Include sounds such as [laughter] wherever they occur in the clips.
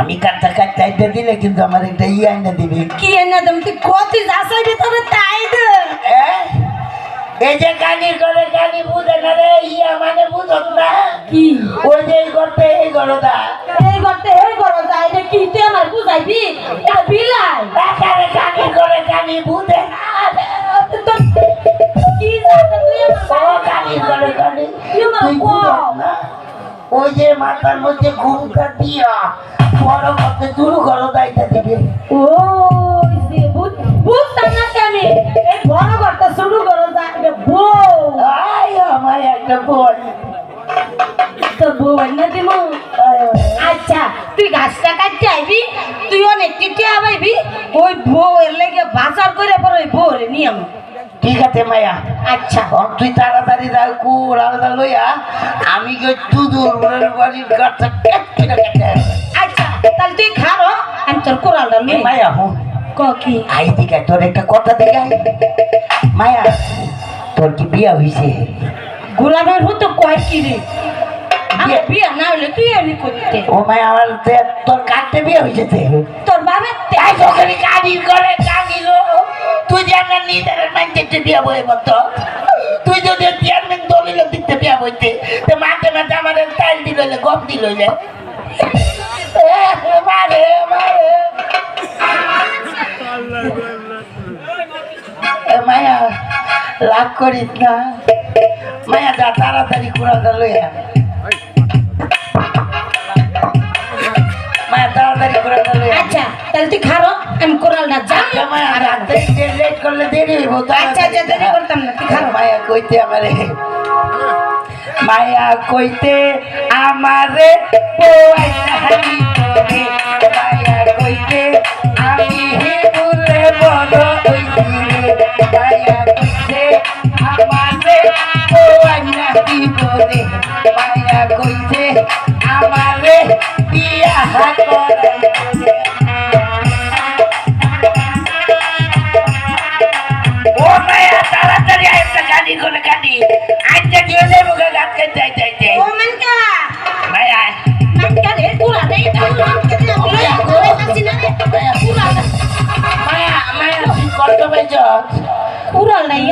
আমি কাটটা এটা দিলে কিন্তু আমার একটা ই আইনা দিবি। কি এনে দেম তুই কত যাচাই ভিতরে তাই দে? এই যে কানি করে কানি বুঝে না রে ইয়া মানে বুঝত না। কি? ওই যে করতে এই করতা এই করতে এই যাই রে কি তুই আমার বুঝাইবি? এটা বিলাই। কানি করে কানি বুঝে না কি জানো তুই আমার কানি করে কানি তুই আমার ওই যে মাথার মধ্যে ঘুমটা দিয়া বড় করতে শুরু করো দায়িত্ব দিবি। ও বুঝতাম না কি আমি। এই বড় ঘরটা শুরু করো বউ। আয় আমার একটা বোন তোর বউ এনে দিমু। আচ্ছা তুই গাছটা কাটতে আইবি তুই অনেক টিটি আবাইবি ওই বউ এর লেগে বাজার করে পর ওই বউ রে নিয়ে আমু। ঠিক আছে মায়া। আচ্ছা। তুই তাড়াতাড়ি যাও কুর আলাদা লইয়া। আমি কি দুদুর বাড়ির গাছটা আচ্ছা তাহলে তুই খারো আমি তোর কোরালটা লই। মায়া হুন। ক কি? আই দিকে তোর একটা কথা দেখা মায়া তোর কি বিয়া হইছে? গোলামের হতো কয় কি রে? আমার বিয়া না হলে তুই এলি করতে ও মায়া আমার তোর কাটতে বিয়া হইছে তোর বাবার তাই তোকে কানি করে কানি তুই যেন নিজের মানতে বিয়া বই মতো তুই যদি চেয়ারম্যান দলিল দিতে বিয়া বইতে, তো মাঝে মাঝে আমার তাইল দিল গপ দিল মারে মারে মায়া, রাগ করিস না। মায়া, যা তাড়াতাড়ি কুড়াটা লইয়া মায়া, তাড়াতাড়ি কুড়াটা তাহলে তুই খারো আমি কোরালটা আচ্ছা জানি মায়া রাতে লেট করলে দেরি হইব আচ্ছা আচ্ছা দেরি করতাম না তুই খারো। মায়া কইতে আমারে। মায়া কইতে আমারে পোয়াইতানি তোরে মায়া কইতে আমি হিন্দুরে বড় মায়া কইতে আমারে মায়া কইতে আমারে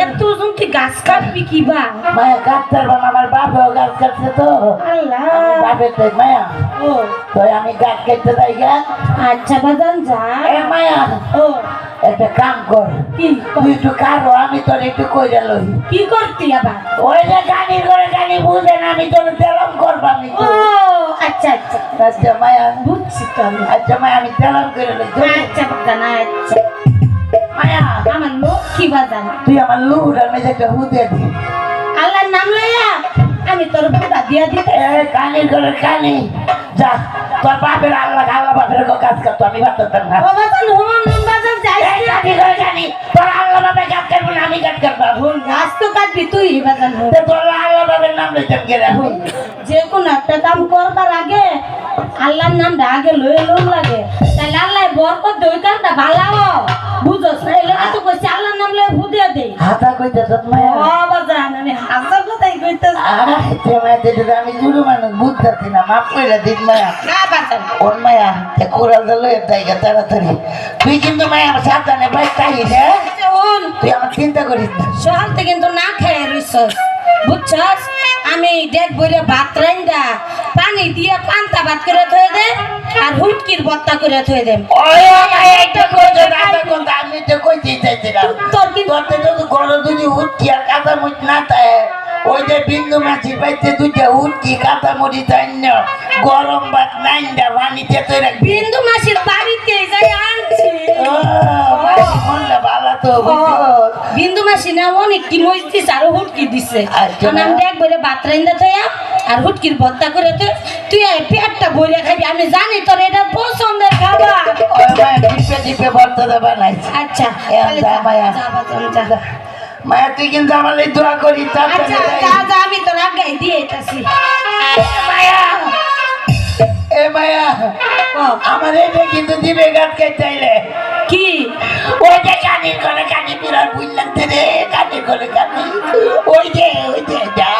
এত গাছ কাটবি কি বা মায়া আমার বাপেও গাছ কাটছে তো আল্লাহ আমি বাপের তাই মায়া ও তো আমি গাছ কাটতে যাই আচ্ছা বাজান যা এ মায়া ও একটা কাম কর। কি তুই একটু কারও আমি তোর একটু কইরা লই। কি করতি আবার? ওই যে গাড়ি করে গাড়ি বুঝে না আমি তোর তেলম করবাম ও আচ্ছা আচ্ছা। মায়া বুঝছি তো আমি। আচ্ছা আমি করে মায়া আমার বাজান? তুই আমার লুহুটার মেঝে একটা হুদে দি। আল্লাহর নাম লইয়া আমি তোর বুড়া দিয়া দিতে। এ করে কানি যা তোর বাপের আল্লাহ আল্লাহ বাপের কাজ করতো আমি পারতাম না। হুম যাই করে তোর আল্লাহ কাজ করব না আমি কাজ করব হুন গাছ তো কাটবি তুই বাজান তোর যে কোনো একটা কাম করবার আগে আল্লাহর নামটা আগে লয়ে লোন লাগে। তাহলে আল্লাহ বরকত ওই কামটা ভালো বুঝোস না এলে তো কইছে আল্লাহর নাম লয়ে ভুদিয়া দেই হাতা কইতে তোর মায়া? ও বাজান আমি হাজার কথাই কইতেছি। আরে তে মায়া তে আমি জুরু মানুষ বুঝতেছি না মাফ কইরা দিন মায়া। না বাজান। ওর মায়া তে কোরাল দা লইয়া তাইগা তাড়াতাড়ি। তুই কিন্তু মায়া আমার সাবধানে বাইক তাই শুন তুই আমার চিন্তা করিস না। কিন্তু না খেয়ে রইছস। বুঝছস? আমি দেখ বইরে ভাত রাইন্দা পানি দিয়ে পান্তা ভাত করে থয়ে দে আর হুটকির বত্তা করে থয়ে দে। আমি তো কইতে চাইছিলাম। তোর কিন্তু তোরতে যদি গরু যদি উঠকি আর কাঁচা মুচ না থাকে ওই যে বিন্দু মাছির পাইতে দুইটা উঠকি কাঁচা মুড়ি তাইন্য গরম ভাত নাইন্দা পানিতে তৈ বিন্দু মাসির বাড়িতে যাই আনছি। মাছি তো? বিন্দু মাসি না অনেক কি দিছে আর হুটকি দিছে। আমি বলে ভাত রাইন্দা থয়া আর হুটকির ভর্তা করে তুই তুই পেটটা বইলে খাবি। আমি জানি তোর এটা পছন্দের খাবার। [laughs] মায়া। আচ্ছা তুই কিন্তু আমার দোয়া করি আচ্ছা আমি তোর আগাই দিয়ে মায়া! এ মায়া! আমার এটা কিন্তু দিবে গাছ চাইলে কি? ওই রে কানি করে কানি ওই যে ওই যে যা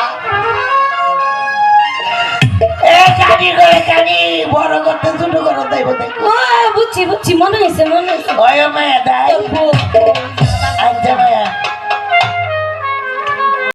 এ কানি করে কানি